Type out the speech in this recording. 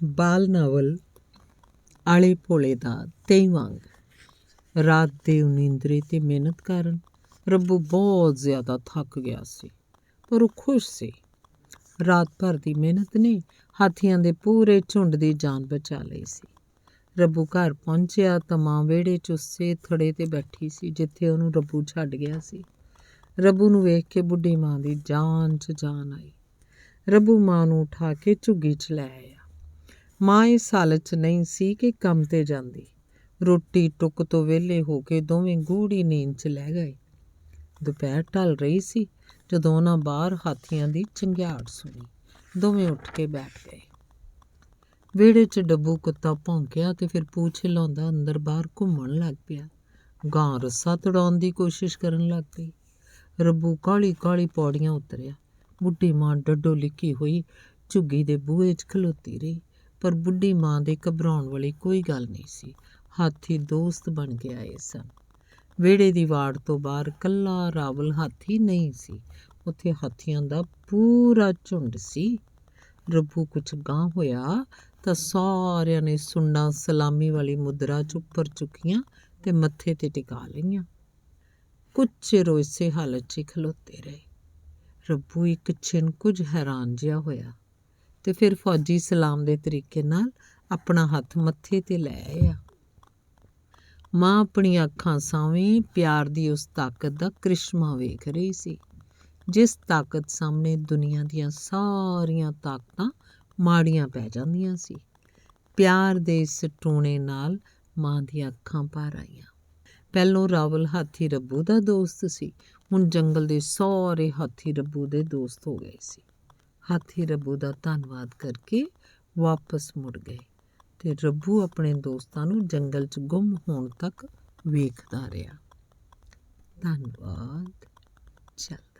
ਬਾਲ novel ਆਲੇ ਭੋਲੇ ਦਾ ਤੇਈਵਾਂ ਵਾਂਗ। ਰਾਤ ਦੇ ਉਨੀਂਦਰੇ ਤੇ ਮਿਹਨਤ ਕਾਰਨ ਰੱਬੂ ਬਹੁਤ ਜ਼ਿਆਦਾ ਥੱਕ ਗਿਆ ਸੀ, ਪਰ ਉਹ ਖੁਸ਼ ਸੀ। ਰਾਤ ਭਰ ਦੀ ਮਿਹਨਤ ਨੇ ਹਾਥੀਆਂ ਦੇ ਪੂਰੇ ਝੁੰਡ ਦੀ ਜਾਨ ਬਚਾ ਲਈ ਸੀ। ਰੱਬੂ ਘਰ ਪਹੁੰਚਿਆ ਤਾਂ ਮਾਂ ਵਿਹੜੇ 'ਚ ਉਸੇ ਥੜੇ ਤੇ ਬੈਠੀ ਸੀ, ਜਿੱਥੇ ਉਹਨੂੰ ਰੱਬੂ ਛੱਡ ਗਿਆ ਸੀ। ਰੱਬੂ ਨੂੰ ਵੇਖ ਕੇ ਬੁੱਢੀ ਮਾਂ ਦੀ ਜਾਨ 'ਚ ਜਾਨ ਆਈ। ਰੱਬੂ ਮਾਂ ਨੂੰ ਉਠਾ ਕੇ ਝੁੱਗੀ 'ਚ ਲੈ ਆਇਆ। ਮਾਂ ਇਸ ਹਾਲਤ 'ਚ ਨਹੀਂ ਸੀ ਕਿ ਕੰਮ ਤੇ ਜਾਂਦੀ। ਰੋਟੀ ਟੁੱਕ ਤੋਂ ਵਿਹਲੇ ਹੋ ਕੇ ਦੋਵੇਂ ਗੂੜੀ ਨੀਂਦ 'ਚ ਲੈ ਗਏ। ਦੁਪਹਿਰ ਢਲ ਰਹੀ ਸੀ ਜਦੋਂ ਉਹਨਾਂ ਬਾਹਰ ਹਾਥੀਆਂ ਦੀ ਚੰਗਿਆੜ ਸੁਣੀ। ਦੋਵੇਂ ਉੱਠ ਕੇ ਬੈਠ ਗਏ। ਵਿਹੜੇ 'ਚ ਡੱਬੂ ਕੁੱਤਾ ਭੌਂਕਿਆ ਤੇ ਫਿਰ ਪੂਛ ਹਿਲਾਉਂਦਾ ਅੰਦਰ ਬਾਹਰ ਘੁੰਮਣ ਲੱਗ ਪਿਆ। ਗਾਂ ਰੱਸਾ ਤੜਾਉਣ ਦੀ ਕੋਸ਼ਿਸ਼ ਕਰਨ ਲੱਗ ਪਈ। ਰੱਬੂ ਕਾਲੀ ਕਾਲੀ ਪੌੜੀਆਂ ਉਤਰਿਆ। ਬੁੱਢੀ ਮਾਂ ਡੱਡੋ ਲਿੱਕੀ ਹੋਈ ਝੁੱਗੀ ਦੇ ਬੂਹੇ 'ਚ ਖਲੋਤੀ ਰਹੀ। ਪਰ ਬੁੱਢੀ ਮਾਂ ਦੇ ਘਬਰਾਉਣ ਵਾਲੀ ਕੋਈ ਗੱਲ ਨਹੀਂ ਸੀ। ਹਾਥੀ ਦੋਸਤ ਬਣ ਕੇ ਆਏ ਸਨ। ਵਿਹੜੇ ਦੀ ਵਾੜ ਤੋਂ ਬਾਹਰ ਕੱਲਾ ਰਾਵਲ ਹਾਥੀ ਨਹੀਂ ਸੀ। ਉੱਥੇ ਹਾਥੀਆਂ ਦਾ ਪੂਰਾ ਝੁੰਡ ਸੀ। ਰੱਬੂ ਕੁਛ ਗਾਂ ਹੋਇਆ ਤਾਂ ਸਾਰਿਆਂ ਨੇ ਸੁੰਨਾ ਸਲਾਮੀ ਵਾਲੀ ਮੁਦਰਾ ਚ ਉੱਪਰ ਚੁੱਕੀਆਂ ਤੇ ਮੱਥੇ ਤੇ ਟਿਕਾ ਲਈਆਂ। ਕੁਝ ਚਿਰ ਉਹ ਇਸੇ ਹਾਲਤ 'ਚ ਹੀ ਖਲੋਤੇ ਰਹੇ। ਰੱਬੂ ਇੱਕ ਛਿਨ ਕੁਝ ਹੈਰਾਨ ਜਿਹਾ ਹੋਇਆ। ਤੇ ਫਿਰ ਫੌਜੀ ਸਲਾਮ ਦੇ ਤਰੀਕੇ ਨਾਲ ਆਪਣਾ ਹੱਥ ਮੱਥੇ ਤੇ ਲੈ ਆਇਆ। ਮਾਂ ਆਪਣੀ ਅੱਖਾਂ ਸਾਹਵੇਂ ਪਿਆਰ ਦੀ ਉਸ ਤਾਕਤ ਦਾ ਕ੍ਰਿਸ਼ਮਾ ਵੇਖ ਰਹੀ ਸੀ, ਜਿਸ ਤਾਕਤ ਸਾਹਮਣੇ ਦੁਨੀਆ ਦੀਆਂ ਸਾਰੀਆਂ ਤਾਕਤਾਂ ਮਾੜੀਆਂ ਪੈ ਜਾਂਦੀਆਂ ਸੀ। ਪਿਆਰ ਦੇ ਇਸ ਟੂਣੇ ਨਾਲ ਮਾਂ ਦੀਆਂ ਅੱਖਾਂ ਭਰ ਆਈਆਂ। ਪਹਿਲੋਂ ਰਾਵਲ ਹਾਥੀ ਰੱਬੂ ਦਾ ਦੋਸਤ ਸੀ, ਹੁਣ ਜੰਗਲ ਦੇ ਸਾਰੇ ਹਾਥੀ ਰੱਬੂ ਦੇ ਦੋਸਤ ਹੋ ਗਏ ਸੀ। ਹਾਥੀ ਰੱਬੂ ਦਾ ਧੰਨਵਾਦ ਕਰਕੇ ਵਾਪਸ ਮੁੜ ਗਏ ਤੇ ਰੱਬੂ ਆਪਣੇ ਦੋਸਤਾਂ ਨੂੰ ਜੰਗਲ 'ਚ ਗੁੰਮ ਹੋਣ ਤੱਕ ਵੇਖਦਾ ਰਿਹਾ। ਧੰਨਵਾਦ। ਚਲ।